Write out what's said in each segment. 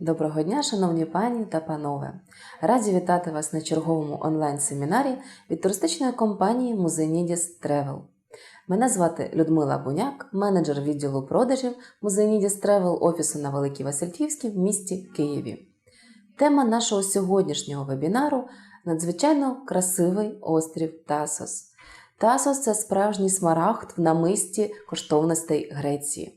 Доброго дня, шановні пані та панове! Раді вітати вас на черговому онлайн-семінарі від туристичної компанії Музенідіс Travel. Мене звати Людмила Буняк, менеджер відділу продажів Музенідіс Travel офісу на Великій Васильківській в місті Києві. Тема нашого сьогоднішнього вебінару надзвичайно красивий острів Тасос. Тасос це справжній смарагд в намисті коштовностей Греції.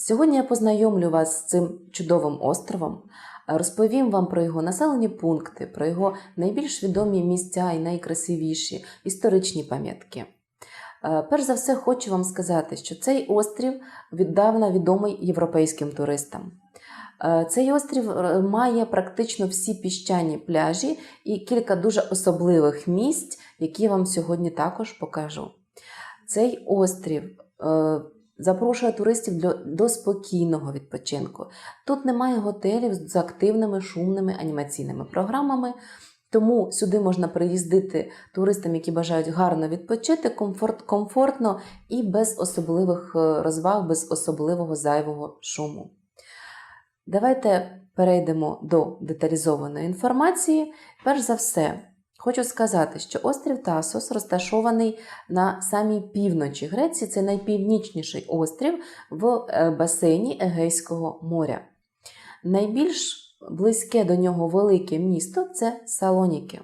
Сьогодні я познайомлю вас з цим чудовим островом, розповім вам про його населені пункти, про його найбільш відомі місця і найкрасивіші історичні пам'ятки. Е, Перш за все, хочу вам сказати, що цей острів віддавна відомий європейським туристам. Е, Цей острів е, має практично всі піщані пляжі і кілька дуже особливих місць, які я вам сьогодні також покажу. Цей острів запрошує туристів до спокійного відпочинку. Тут немає готелів з активними шумними анімаційними програмами. Тому сюди можна приїздити туристам, які бажають гарно відпочити, комфорт, комфортно і без особливих е, розваг, без особливого зайвого шуму. Давайте перейдемо до деталізованої інформації. Перш за все, хочу сказати, що острів Тасос розташований на самій півночі Греції, це найпівнічніший острів в е, басейні Егейського моря. Найбільш близьке до нього велике місто це Салоніки.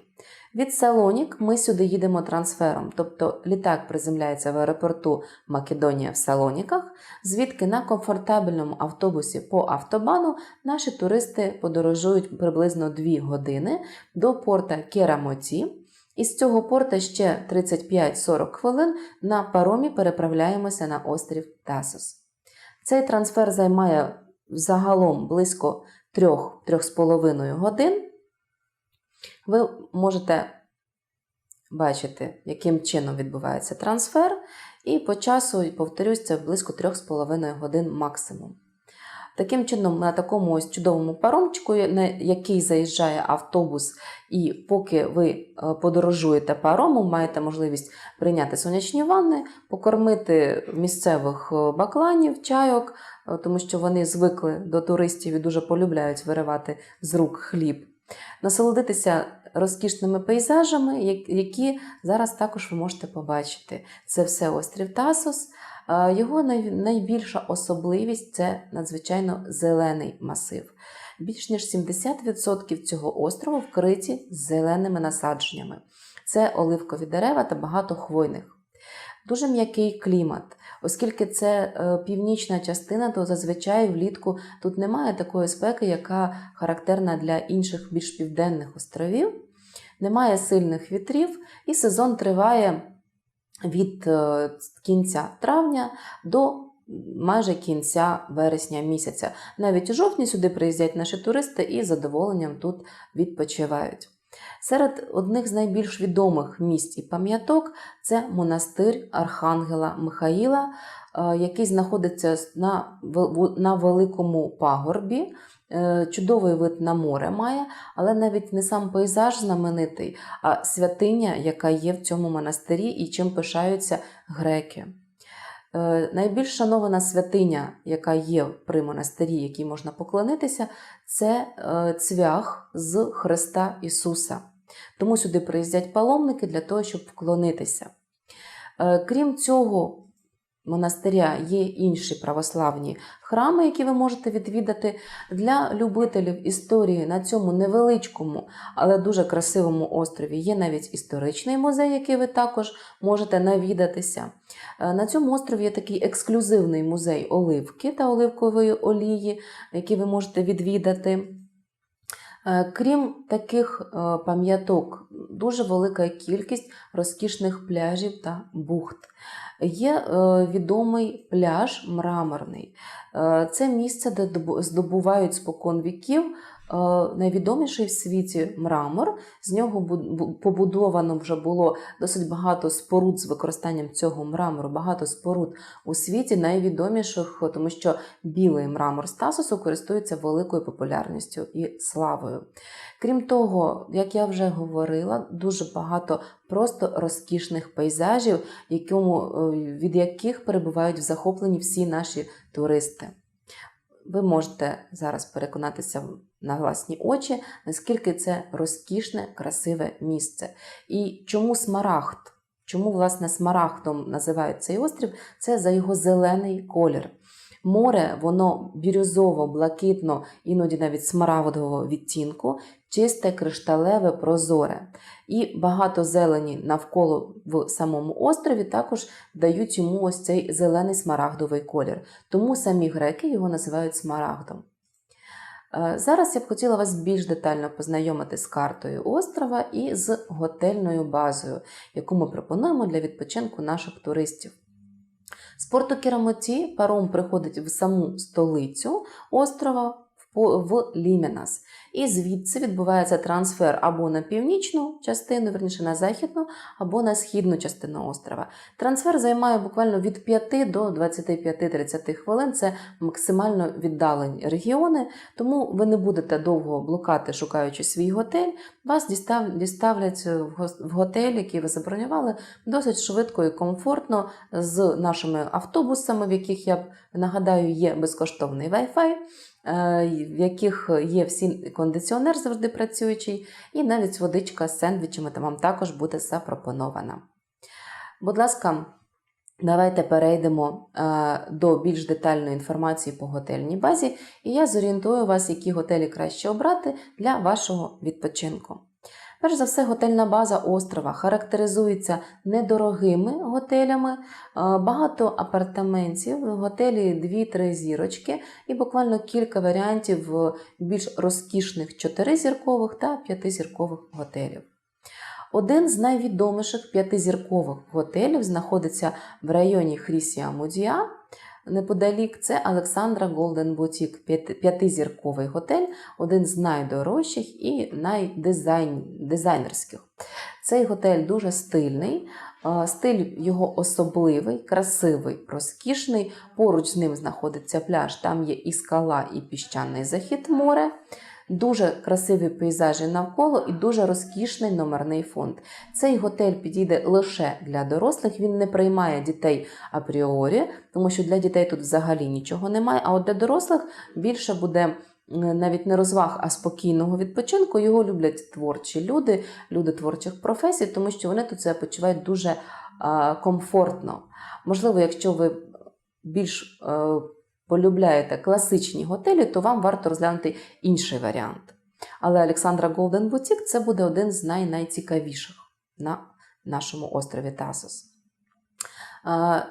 Від Салонік ми сюди їдемо трансфером, тобто літак приземляється в аеропорту Македонія в Салоніках, звідки на комфортабельному автобусі по автобану наші туристи подорожують приблизно 2 години до порта Керамоті. І з цього порта ще 35-40 хвилин на паромі переправляємося на острів Тасос. Цей трансфер займає загалом близько 3-3,5 годин. Ви можете бачити, яким чином відбувається трансфер, і по часу, повторюсь, це близько 3,5 годин максимум. Таким чином, на такому ось чудовому паромчику, на який заїжджає автобус, і поки ви е, подорожуєте паромом, маєте можливість прийняти сонячні ванни, покормити місцевих е, бакланів, чайок, е, тому що вони звикли до туристів і дуже полюбляють виривати з рук хліб. Насолодитися розкішними пейзажами, які зараз також ви можете побачити. Це все острів Тасос. Його найбільша особливість це надзвичайно зелений масив. Більш ніж 70% цього острову вкриті зеленими насадженнями. Це оливкові дерева та багато хвойних. Дуже м'який клімат, оскільки це е, північна частина, то зазвичай влітку тут немає такої спеки, яка характерна для інших більш південних островів. Немає сильних вітрів, і сезон триває від е, кінця травня до майже кінця вересня місяця. Навіть у жовтні сюди приїздять наші туристи і з задоволенням тут відпочивають. Серед одних з найбільш відомих місць і пам'яток це монастир Архангела Михаїла, е, який знаходиться на великому пагорбі. Е, чудовий вид на море має, але навіть не сам пейзаж знаменитий, а святиня, яка є в цьому монастирі і чим пишаються греки. Е, найбільш шанована святиня, яка є при монастирі, якій можна поклонитися, це цвях з Христа Ісуса. Тому сюди приїздять паломники для того, щоб вклонитися. Е, крім цього, монастиря є інші православні храми, які ви можете відвідати для любителів історії на цьому невеличкому, але дуже красивому острові. Є навіть історичний музей, який ви також можете навідатися. Е, на цьому острові є такий ексклюзивний музей оливки та оливкової олії, який ви можете відвідати. Е, крім таких е, пам'яток, дуже велика кількість розкішних пляжів та бухт. Є е, відомий пляж мраморний. Це місце, де здобувають спокон віків Е, найвідоміший в світі мрамор. З нього побудовано вже було досить багато споруд з використанням цього мрамору, багато споруд у світі, найвідоміших, тому що білий мрамор Стасосу користується великою популярністю і славою. Крім того, як я вже говорила, дуже багато просто розкішних пейзажів, е, від яких перебувають в захопленні всі наші туристи. ви можете зараз переконатися на власні очі, наскільки це розкішне, красиве місце. І чому смарагд? Чому, власне, смарагдом називають цей острів? Це за його зелений колір. Море, воно бірюзово, блакитно, іноді навіть смарагдового відтінку, чисте, кришталеве, прозоре. І багато зелені навколо в самому острові також дають йому ось цей зелений смарагдовий колір. Тому самі греки його називають смарагдом. Е, Зараз я б хотіла вас більш детально познайомити з картою острова і з готельною базою, яку ми пропонуємо для відпочинку наших туристів. З порту Керамоті паром приходить в саму столицю острова в Ліменас. І звідси відбувається трансфер або на північну частину, верніше на західну, або на східну частину острова. Трансфер займає буквально від 5 до 25-30 хвилин. Це максимально віддалені регіони, тому ви не будете довго блукати, шукаючи свій готель. Вас дістав, діставлять в готель, який ви забронювали, досить швидко і комфортно з нашими автобусами, в яких я нагадаю є безкоштовний Wi-Fi, в яких є всі кондиціонер завжди працюючий, і навіть водичка з сендвічами там вам також буде запропонована. Будь ласка, давайте перейдемо е, до більш детальної інформації по готельній базі, і я зорієнтую вас, які готелі краще обрати для вашого відпочинку. Перш за все, готельна база острова характеризується недорогими готелями, е, багато апартаментів, готелі 2-3 зірочки і буквально кілька варіантів більш розкішних 4-зіркових та 5-зіркових готелів. Один з найвідоміших п'ятизіркових готелів знаходиться в районі Хрісія Мудія. Неподалік це Олександра Голден Бутік, п'ятизірковий готель, один з найдорожчих і найдизайнерських. Цей готель дуже стильний, стиль його особливий, красивий, розкішний. Поруч з ним знаходиться пляж, там є і скала, і піщаний захід море. Дуже красиві пейзажі навколо і дуже розкішний номерний фонд. Цей готель підійде лише для дорослих, він не приймає дітей апріорі, тому що для дітей тут взагалі нічого немає. А от для дорослих більше буде навіть не розваг, а спокійного відпочинку. Його люблять творчі люди, люди творчих професій, тому що вони тут себе почувають дуже комфортно. Можливо, якщо ви більш е, полюбляєте класичні готелі, то вам варто розглянути інший варіант. Але Олександра Голден Бутік це буде один з най- найцікавіших на нашому острові Тасос.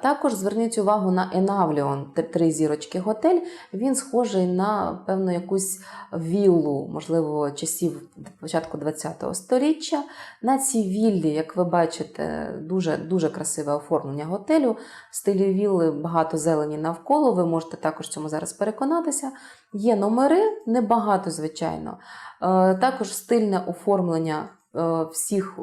Також зверніть увагу на Енавліон, три зірочки готель. Він схожий на певну якусь віллу, можливо, часів початку ХХ століття. На цій віллі, як ви бачите, дуже, дуже красиве оформлення готелю. В стилі вілли багато зелені навколо. Ви можете також цьому зараз переконатися. Є номери, небагато, звичайно. Е, Також стильне оформлення е, всіх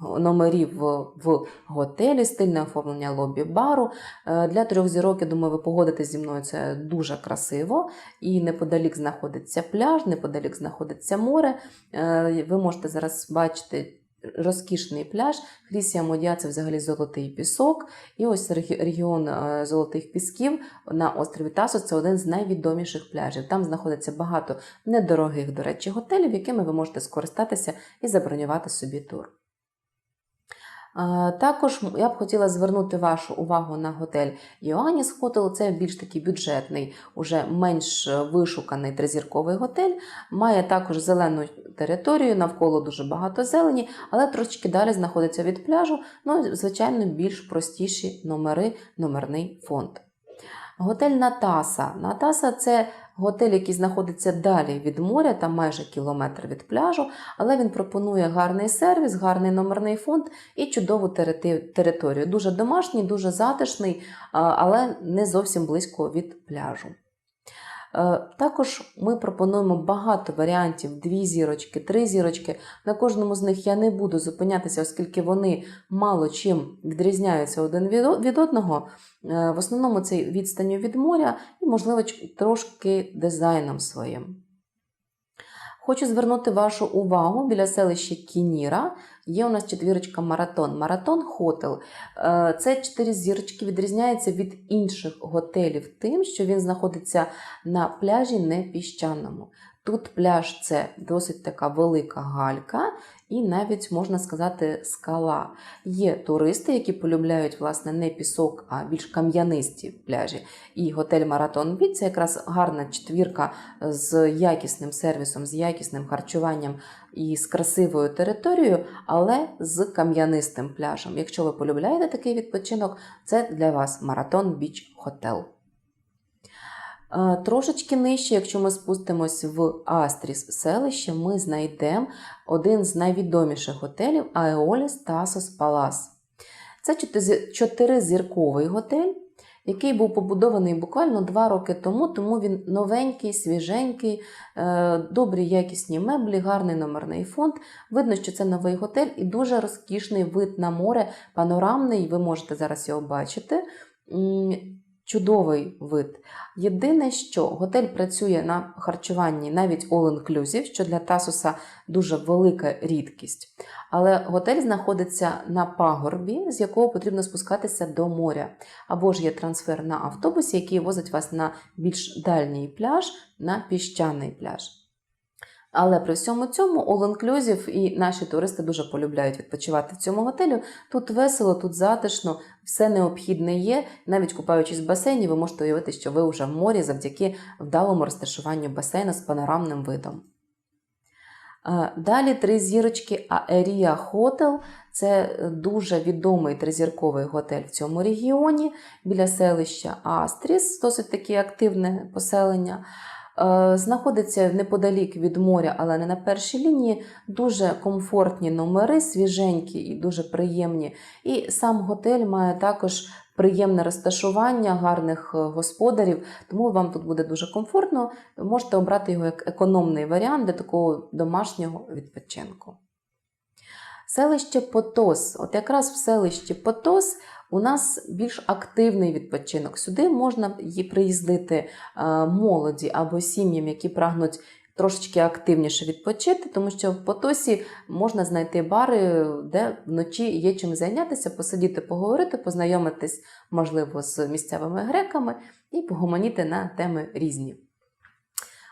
номерів в, готелі, стильне оформлення лобі-бару. Е, Для трьох зірок, я думаю, ви погодитесь зі мною, це дуже красиво. І неподалік знаходиться пляж, неподалік знаходиться море. Е, Ви можете зараз бачити. Розкішний пляж, Хрісія Модя це взагалі золотий пісок. І ось регіон е, золотих пісків на острові Тасос це один з найвідоміших пляжів. Там знаходиться багато недорогих, до речі, готелів, якими ви можете скористатися і забронювати собі тур. Е, Також я б хотіла звернути вашу увагу на готель Йоанніс Хотел. Це більш такий бюджетний, уже менш вишуканий тризірковий готель. Має також зелену територію, навколо дуже багато зелені, але трошки далі знаходиться від пляжу. Ну, звичайно, більш простіші номери, номерний фонд. Готель Натаса. Натаса це готель, який знаходиться далі від моря, там майже кілометр від пляжу, але він пропонує гарний сервіс, гарний номерний фонд і чудову територію. Дуже домашній, дуже затишний, але не зовсім близько від пляжу. Е, Також ми пропонуємо багато варіантів: дві зірочки, три зірочки. На кожному з них я не буду зупинятися, оскільки вони мало чим відрізняються один від одного. Е, В основному це відстанню від моря і, можливо, трошки дизайном своїм. Хочу звернути вашу увагу біля селища Кініра. Є у нас четвірочка Маратон. Маратон Хотел. Е, Це чотири зірочки відрізняється від інших готелів тим, що він знаходиться на пляжі не піщаному. Тут пляж це досить така велика галька, і навіть можна сказати скала. Є туристи, які полюбляють власне не пісок, а більш кам'янисті пляжі. І готель Маратон Біч це якраз гарна четвірка з якісним сервісом, з якісним харчуванням і з красивою територією, але з кам'янистим пляжем. Якщо ви полюбляєте такий відпочинок, це для вас Маратон Біч Хотел. Трошечки нижче, якщо ми спустимось в Астріс селище, ми знайдемо один з найвідоміших готелів Аеоліс Тасос Палас. Це чотиризірковий готель, який був побудований буквально два роки тому, тому він новенький, свіженький, е, добрі якісні меблі, гарний номерний фонд. Видно, що це новий готель і дуже розкішний вид на море, панорамний, ви можете зараз його бачити. Чудовий вид. Єдине, що готель працює на харчуванні навіть all-inclusive, що для Тасуса дуже велика рідкість. Але готель знаходиться на пагорбі, з якого потрібно спускатися до моря. Або ж є трансфер на автобусі, який возить вас на більш дальній пляж, на піщаний пляж. Але при всьому цьому all-inclusive і наші туристи дуже полюбляють відпочивати в цьому готелю. Тут весело, тут затишно, все необхідне є. Навіть купаючись в басейні, ви можете уявити, що ви вже в морі завдяки вдалому розташуванню басейну з панорамним видом. Е, Далі три зірочки Аерія Хотел. Це дуже відомий тризірковий готель в цьому регіоні біля селища Астріс, досить таке активне поселення. Е, Знаходиться неподалік від моря, але не на першій лінії. Дуже комфортні номери, свіженькі і дуже приємні. І сам готель має також приємне розташування гарних е, господарів, тому вам тут буде дуже комфортно. Можете обрати його як економний варіант для такого домашнього відпочинку. Селище Потос. От якраз в селищі Потос у нас більш активний відпочинок. Сюди можна приїздити е, молоді або сім'ям, які прагнуть трошечки активніше відпочити, тому що в Потосі можна знайти бари, де вночі є чим зайнятися, посидіти, поговорити, познайомитись, можливо, з місцевими греками і погомоніти на теми різні.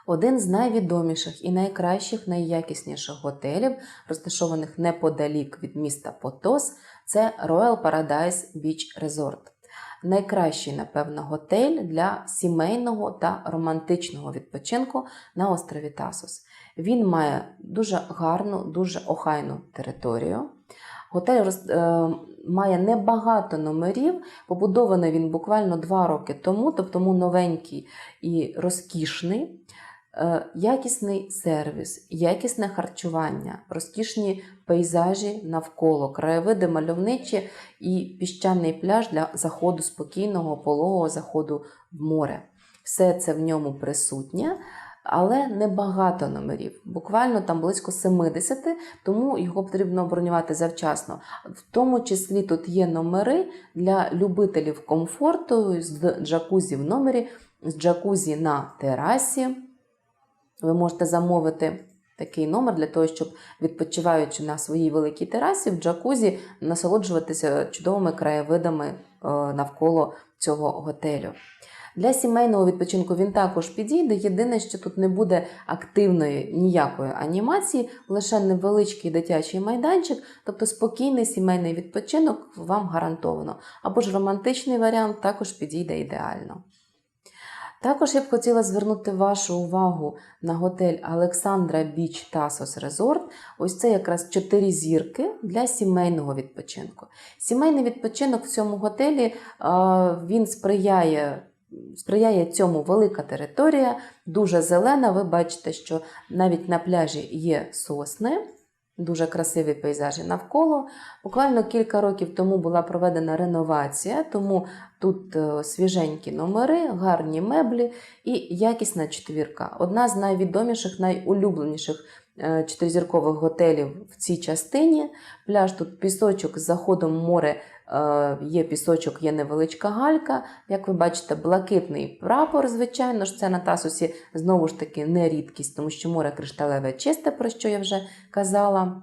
Один з найвідоміших і найкращих, найякісніших готелів, розташованих неподалік від міста Потос, це Royal Paradise Beach Resort. Найкращий, напевно, готель для сімейного та романтичного відпочинку на острові Тасос. Він має дуже гарну, дуже охайну територію. Готель роз- е, має небагато номерів. Побудований він буквально два роки тому, тобто новенький і розкішний. Е, Якісний сервіс, якісне харчування, розкішні пейзажі навколо, краєвиди мальовничі і піщаний пляж для заходу спокійного, пологого заходу в море. Все це в ньому присутнє, але небагато номерів. Буквально там близько 70, тому його потрібно бронювати завчасно. В тому числі тут є номери для любителів комфорту з джакузі в номері, з джакузі на терасі. Ви можете замовити такий номер для того, щоб відпочиваючи на своїй великій терасі в джакузі, насолоджуватися чудовими краєвидами е, навколо цього готелю. Для сімейного відпочинку він також підійде. Єдине, що тут не буде активної ніякої анімації, лише невеличкий дитячий майданчик, тобто спокійний сімейний відпочинок вам гарантовано. Або ж романтичний варіант також підійде ідеально. Також я б хотіла звернути вашу увагу на готель Олександра Біч Тасос Резорт. Ось це якраз чотири зірки для сімейного відпочинку. Сімейний відпочинок в цьому готелі він сприяє. Сприяє цьому велика територія, дуже зелена. Ви бачите, що навіть на пляжі є сосни, дуже красиві пейзажі навколо. Буквально кілька років тому була проведена реновація, тому тут е, свіженькі номери, гарні меблі і якісна четвірка. Одна з найвідоміших, найулюбленіших е, чотиризіркових готелів в цій частині. Пляж тут пісочок з заходом море є пісочок, є невеличка галька. Як ви бачите, блакитний прапор, звичайно ж, це на Тасусі знову ж таки не рідкість, тому що море кришталеве чисте, про що я вже казала.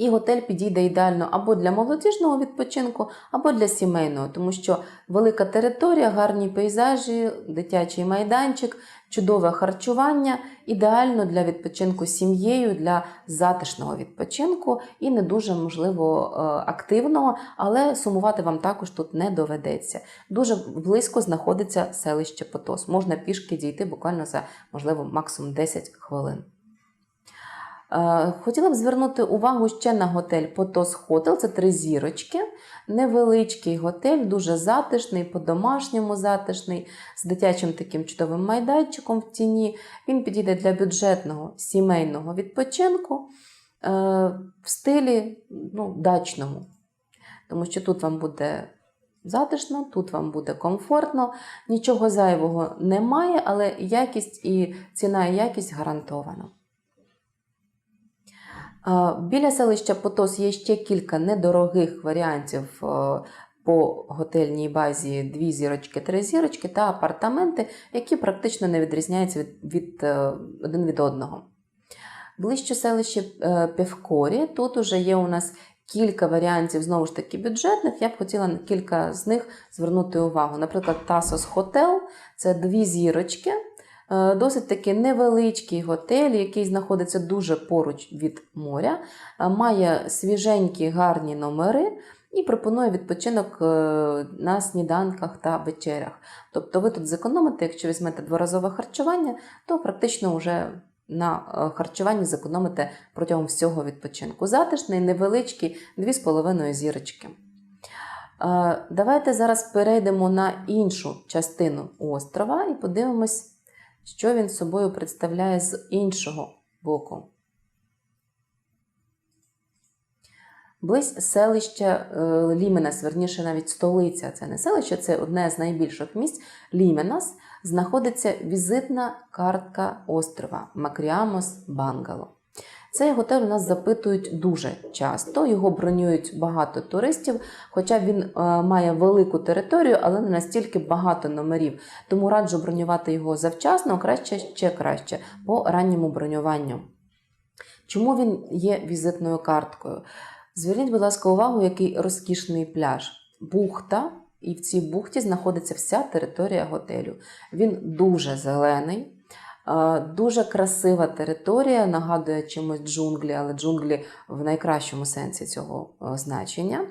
І готель підійде ідеально або для молодіжного відпочинку, або для сімейного, тому що велика територія, гарні пейзажі, дитячий майданчик, чудове харчування, ідеально для відпочинку сім'єю, для затишного відпочинку і не дуже можливо е, активного, але сумувати вам також тут не доведеться. Дуже близько знаходиться селище Потос. Можна пішки дійти буквально за можливо максимум 10 хвилин. Е, Хотіла б звернути увагу ще на готель Потос Хотел. Це три зірочки. Невеличкий готель, дуже затишний, по-домашньому затишний, з дитячим таким чудовим майданчиком в тіні. Він підійде для бюджетного сімейного відпочинку е, в стилі ну, дачному. Тому що тут вам буде затишно, тут вам буде комфортно, нічого зайвого немає, але якість і ціна і якість гарантована. Біля селища Потос є ще кілька недорогих варіантів е, по готельній базі дві зірочки, три зірочки та апартаменти, які практично не відрізняються від, від, е, один від одного. Ближче селище е, Півкорі. Тут уже є у нас кілька варіантів, знову ж таки, бюджетних. Я б хотіла на кілька з них звернути увагу. Наприклад, Тасос Хотел це дві зірочки. Е, Досить таки невеличкий готель, який знаходиться дуже поруч від моря, е, має свіженькі гарні номери і пропонує відпочинок е, на сніданках та вечерях. Тобто ви тут зекономите, якщо візьмете дворазове харчування, то практично вже на харчуванні зекономите протягом всього відпочинку. Затишний, невеличкий, 2,5 зірочки. Давайте зараз перейдемо на іншу частину острова і подивимось, що він собою представляє з іншого боку. Близь селища е, Ліменас, верніше навіть столиця, це не селище, це одне з найбільших місць. Ліменас знаходиться візитна картка острова Макріамос Бангало. Цей готель у нас запитують дуже часто. Його бронюють багато туристів, хоча він е, має велику територію, але не настільки багато номерів. Тому раджу бронювати його завчасно, краще ще краще по ранньому бронюванню. Чому він є візитною карткою? Зверніть, будь ласка, увагу, який розкішний пляж. Бухта, і в цій бухті знаходиться вся територія готелю. Він дуже зелений. Дуже красива територія, нагадує чимось джунглі, але джунглі в найкращому сенсі цього е, значення.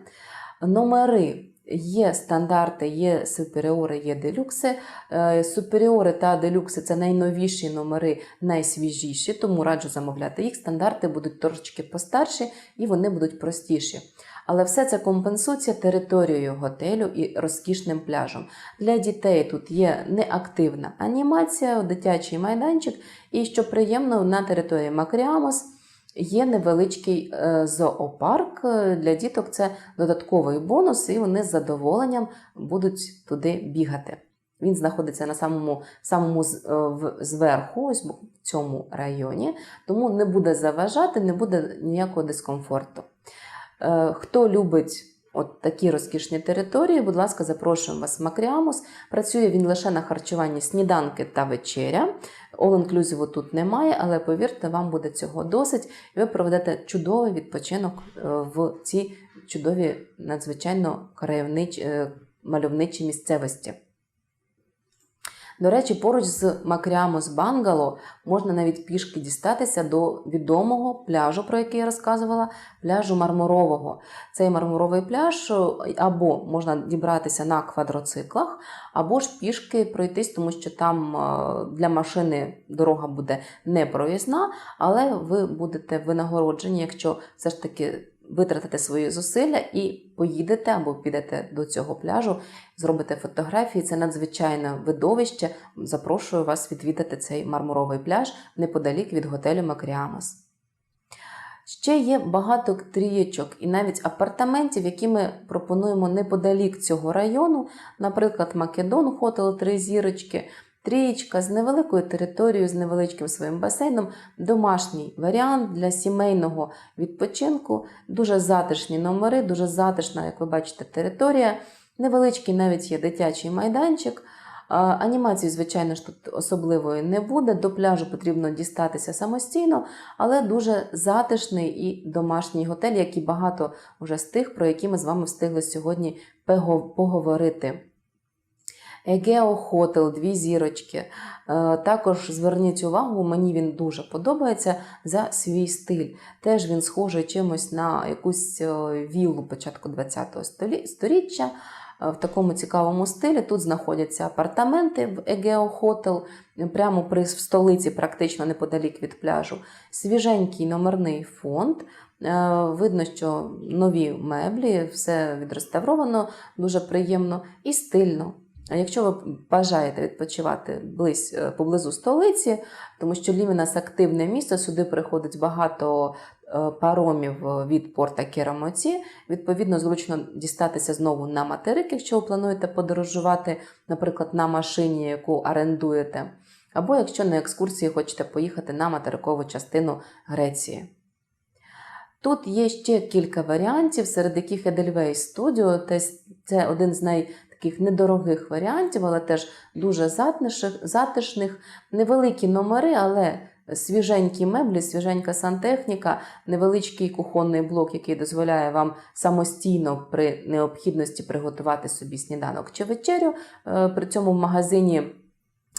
Номери є стандарти, є суперіори, є делюкси. Е, Суперіори та делюкси це найновіші номери, найсвіжіші, тому раджу замовляти їх. Стандарти будуть трошечки постарші і вони будуть простіші. Але все це компенсується територією готелю і розкішним пляжем. Для дітей тут є неактивна анімація, дитячий майданчик, і що приємно, на території Макріамос є невеличкий е, зоопарк. Для діток це додатковий бонус, і вони з задоволенням будуть туди бігати. Він знаходиться на самому, самому е, зверху, ось в цьому районі, тому не буде заважати, не буде ніякого дискомфорту. Е, Хто любить от такі розкішні території, будь ласка, запрошуємо вас в Макріамус. Працює він лише на харчуванні сніданки та вечеря. All-inclusive тут немає, але повірте, вам буде цього досить, і ви проведете чудовий відпочинок е, в цій чудовій, надзвичайно краєвнич, е, мальовничій місцевості. До речі, поруч з Макріамос Бангало можна навіть пішки дістатися до відомого пляжу, про який я розказувала, пляжу Мармурового. Цей мармуровий пляж е, або можна дібратися на квадроциклах, або ж пішки пройтись, тому що там е, для машини дорога буде не проїзна, але ви будете винагороджені, якщо все ж таки витратите свої зусилля і поїдете або підете до цього пляжу, зробите фотографії. Це надзвичайне видовище. Запрошую вас відвідати цей мармуровий пляж неподалік від готелю Макріамос. Ще є багато трієчок і навіть апартаментів, які ми пропонуємо неподалік цього району. Наприклад, Македон Хотел три зірочки. Трієчка з невеликою територією, з невеличким своїм басейном, домашній варіант для сімейного відпочинку, дуже затишні номери, дуже затишна, як ви бачите, територія. Невеличкий навіть є дитячий майданчик. Анімації, звичайно ж, тут особливої не буде. До пляжу потрібно дістатися самостійно, але дуже затишний і домашній готель, як і багато вже з тих, про які ми з вами встигли сьогодні поговорити. Егео Хотел, дві зірочки. Е, Також зверніть увагу, мені він дуже подобається за свій стиль. Теж він схожий чимось на якусь е, віллу початку ХХ століття. Е, В такому цікавому стилі тут знаходяться апартаменти в Егео Хотел, прямо при в столиці, практично неподалік від пляжу. Свіженький номерний фонд. Видно, що нові меблі, все відреставровано, дуже приємно і стильно. А якщо ви бажаєте відпочивати близь, е, поблизу столиці, тому що Лімінас активне місто, сюди приходить багато е, паромів е, від порта Керамоці. Відповідно, зручно дістатися знову на материк, якщо ви плануєте подорожувати, наприклад, на машині, яку орендуєте. Або якщо на екскурсії хочете поїхати на материкову частину Греції. Тут є ще кілька варіантів, серед яких Edelweiss. Те- Це один з найтаких недорогих варіантів, але теж дуже затишних, затишних. Невеликі номери, але свіженькі меблі, свіженька сантехніка, невеличкий кухонний блок, який дозволяє вам самостійно при необхідності приготувати собі сніданок чи вечерю. Е, При цьому в магазині.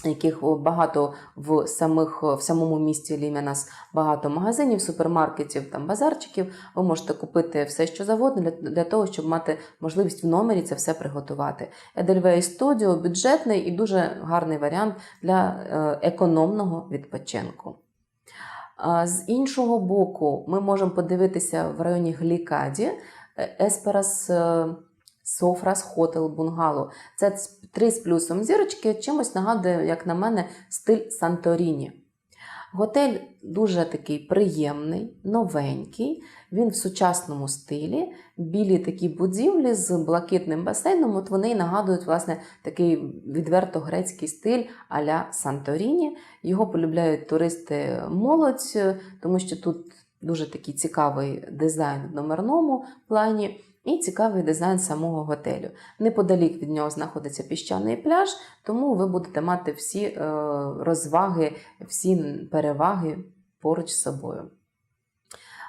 Яких багато в самих в самому місті Лім'янас багато магазинів, супермаркетів, там базарчиків. Ви можете купити все, що завгодно, для, для того, щоб мати можливість в номері це все приготувати. Edelweiss Studio бюджетний і дуже гарний варіант для е, економного відпочинку. З іншого боку, ми можемо подивитися в районі Глікаді Есперас Софрас Хотел Бунгало. Це три з плюсом зірочки, чимось нагадує, як на мене, стиль Санторіні. Готель дуже такий приємний, новенький, він в сучасному стилі, білі такі будівлі з блакитним басейном. От вони нагадують власне такий відверто грецький стиль а-ля Санторіні. Його полюбляють туристи молодь, тому що тут дуже такий цікавий дизайн в номерному плані. І цікавий дизайн самого готелю. Неподалік від нього знаходиться піщаний пляж, тому ви будете мати всі е, розваги, всі переваги поруч з собою.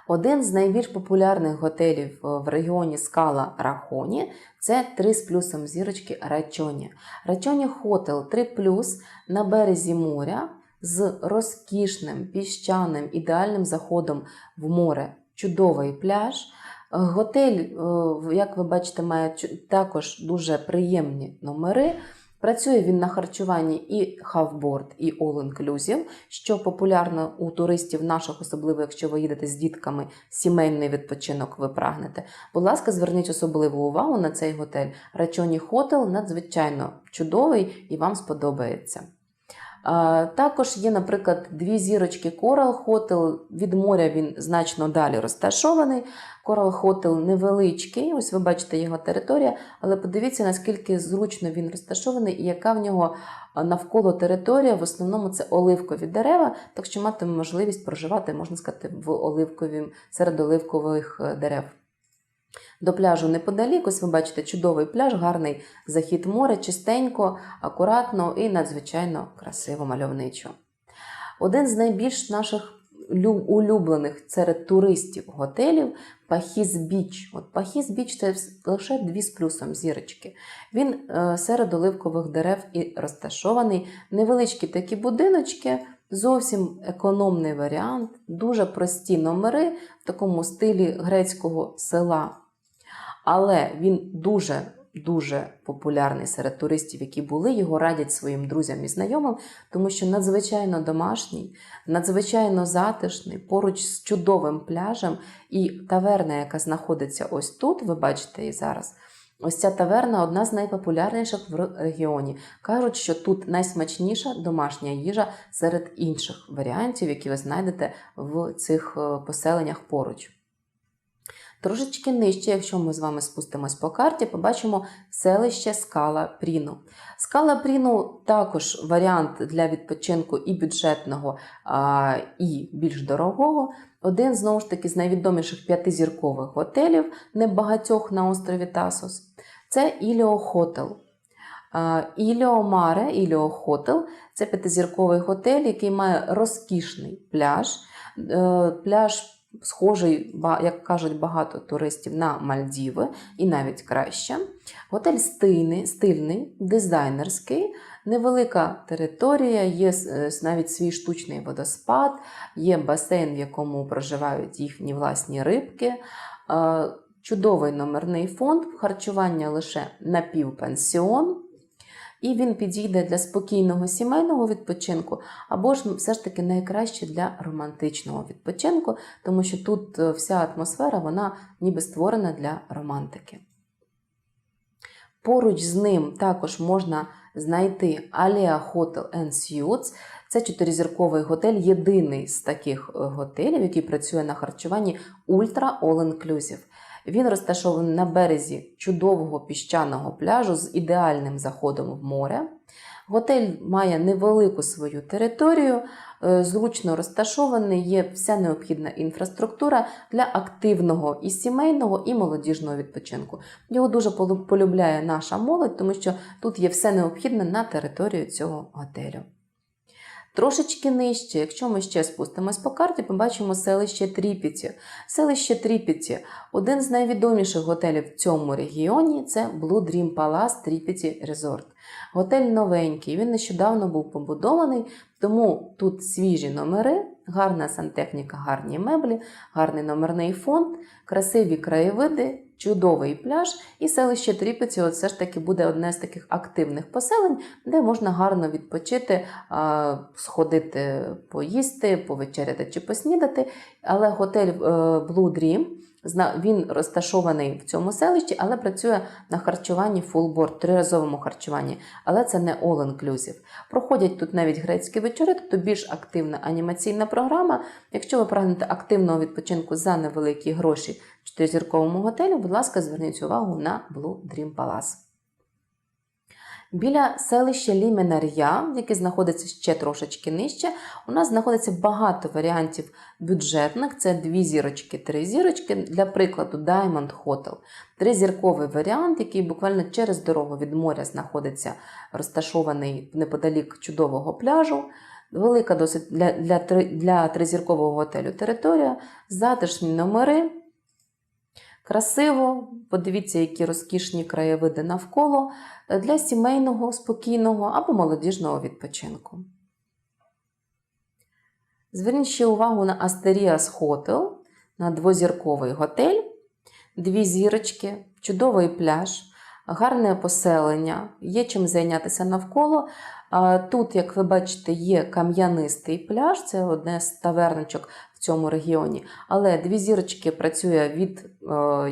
Один з найбільш популярних готелів е, в регіоні Скала Рахоні це 3 з плюсом зірочки Рачоні. Рачоні Хотел 3 плюс на березі моря з розкішним піщаним ідеальним заходом в море. Чудовий пляж. Готель, е, як ви бачите, має також дуже приємні номери. Працює він на харчуванні і хавборд, і all-inclusive, що популярно у туристів наших, особливо якщо ви їдете з дітками, сімейний відпочинок ви прагнете. Будь ласка, зверніть особливу увагу на цей готель. Рачоні Хотел надзвичайно чудовий і вам сподобається. Також є, наприклад, дві зірочки Coral Hotel. Від моря він значно далі розташований. Coral Hotel невеличкий, ось ви бачите його територія, але подивіться, наскільки зручно він розташований і яка в нього навколо територія. В основному це оливкові дерева, так що матиме можливість проживати, можна сказати, в оливкові, серед оливкових е, дерев. До пляжу неподалік, ось ви бачите чудовий пляж, гарний захід моря, чистенько, акуратно і надзвичайно красиво мальовничо. Один з найбільш наших улюблених серед туристів готелів Пахіс Біч. От Пахіс Біч це лише дві з плюсом зірочки. Він е, серед оливкових дерев і розташований. Невеличкі такі будиночки, зовсім економний варіант, дуже прості номери в такому стилі грецького села. Але він дуже дуже популярний серед туристів, які були. Його радять своїм друзям і знайомим, тому що надзвичайно домашній, надзвичайно затишний, поруч з чудовим пляжем, і таверна, яка знаходиться ось тут, ви бачите її зараз. Ось ця таверна одна з найпопулярніших в регіоні. Кажуть, що тут найсмачніша домашня їжа серед інших варіантів, які ви знайдете в цих е, поселеннях поруч. Трошечки нижче, якщо ми з вами спустимось по карті, побачимо селище Скала Пріну. Скала Пріну також варіант для відпочинку і бюджетного, і більш дорогого. Один знову ж таки з найвідоміших п'ятизіркових готелів, небагатьох на острові Тасос. Це Іліо Хотел. Іліо Маре, Іліо Хотел це п'ятизірковий готель, який має розкішний пляж. Е, Пляж схожий, як кажуть багато туристів, на Мальдіви і навіть краще. Готель стильний, стильний, дизайнерський, невелика територія, є е, навіть свій штучний водоспад, є басейн, в якому проживають їхні власні рибки. Е, Чудовий номерний фонд, харчування лише напівпансіон. І він підійде для спокійного сімейного відпочинку, або ж все ж таки найкраще для романтичного відпочинку, тому що тут е, вся атмосфера вона ніби створена для романтики. Поруч з ним також можна знайти Alia Hotel and Suites. Це чотиризірковий готель, єдиний з таких е, готелів, який працює на харчуванні Ultra All Inclusive. Він розташований на березі чудового піщаного пляжу з ідеальним заходом в море. Готель має невелику свою територію, е, зручно розташований, є вся необхідна інфраструктура для активного і сімейного, і молодіжного відпочинку. Його дуже полюбляє наша молодь, тому що тут є все необхідне на територію цього готелю. Трошечки нижче, якщо ми ще спустимось по карті, побачимо селище Тріпіті. Селище Тріпіті один з найвідоміших готелів в цьому регіоні це Blue Dream Palace Тріпіті Resort. Готель новенький, він нещодавно був побудований, тому тут свіжі номери, гарна сантехніка, гарні меблі, гарний номерний фонд, красиві краєвиди, чудовий пляж і селище Тріпеці от все ж таки буде одне з таких активних поселень, де можна гарно відпочити, сходити поїсти, повечеряти чи поснідати. Але готель е, Blue Dream, він розташований в цьому селищі, але працює на харчуванні board, триразовому харчуванні. Але це не all-inclusive. Проходять тут навіть грецькі вечори, тобто більш активна анімаційна програма. Якщо ви прагнете активного відпочинку за невеликі гроші чотиризірковому готелі, будь ласка, зверніть увагу на Blue Dream Palace. Біля селища Ліменар'я, яке знаходиться ще трошечки нижче, у нас знаходиться багато варіантів бюджетних. Це дві зірочки, три зірочки. Для прикладу, Diamond Hotel. Тризірковий варіант, який буквально через дорогу від моря знаходиться, розташований неподалік чудового пляжу. Велика досить для, для, для тризіркового готелю територія, затишні номери. Красиво, подивіться, які розкішні краєвиди навколо е, для сімейного, спокійного або молодіжного відпочинку. Зверніть ще увагу на Asterias Hotel, на двозірковий готель, дві зірочки, чудовий пляж, гарне поселення, є чим зайнятися навколо. Тут, як ви бачите, є кам'янистий пляж, це одне з таверничок в цьому регіоні. Але дві зірочки працює від е,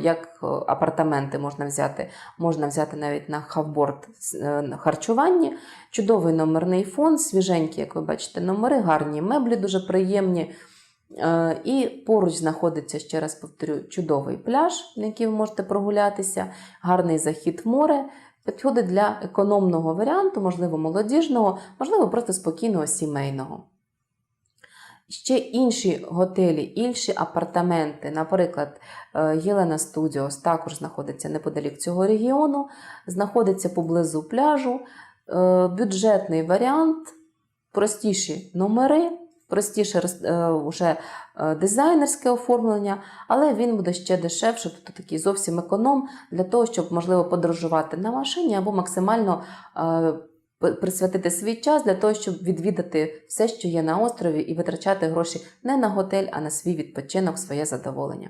як е, апартаменти можна взяти, можна взяти навіть на хавборд е, на. Чудовий номерний фонд, свіженькі, як ви бачите, номери, гарні меблі, дуже приємні. І поруч знаходиться, ще раз повторю, чудовий пляж, на який ви можете прогулятися, гарний захід в море. Підходить для економного варіанту, можливо, молодіжного, можливо, просто спокійного сімейного. Ще інші готелі, інші апартаменти, наприклад, е, Єлена Студіос також знаходиться неподалік цього регіону, знаходиться поблизу пляжу. Е, Бюджетний варіант, простіші номери, простіше е, уже е, дизайнерське оформлення, але він буде ще дешевше, тобто такий зовсім економ для того, щоб можливо подорожувати на машині або максимально присвятити свій час для того, щоб відвідати все, що є на острові, і витрачати гроші не на готель, а на свій відпочинок, своє задоволення.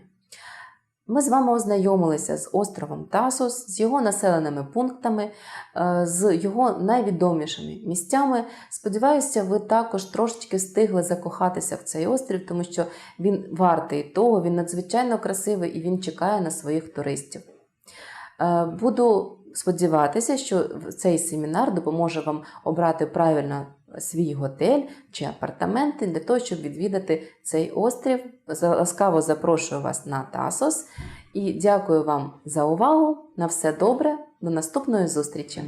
Ми з вами ознайомилися з островом Тасос, з його населеними пунктами, е, з його найвідомішими місцями. Сподіваюся, ви також трошечки встигли закохатися в цей острів, тому що він вартий того, він надзвичайно красивий і він чекає на своїх туристів. Е, Буду сподіватися, що цей семінар допоможе вам обрати правильно свій готель чи апартаменти для того, щоб відвідати цей острів. Ласкаво запрошую вас на Тасос І дякую вам за увагу. На все добре. До наступної зустрічі!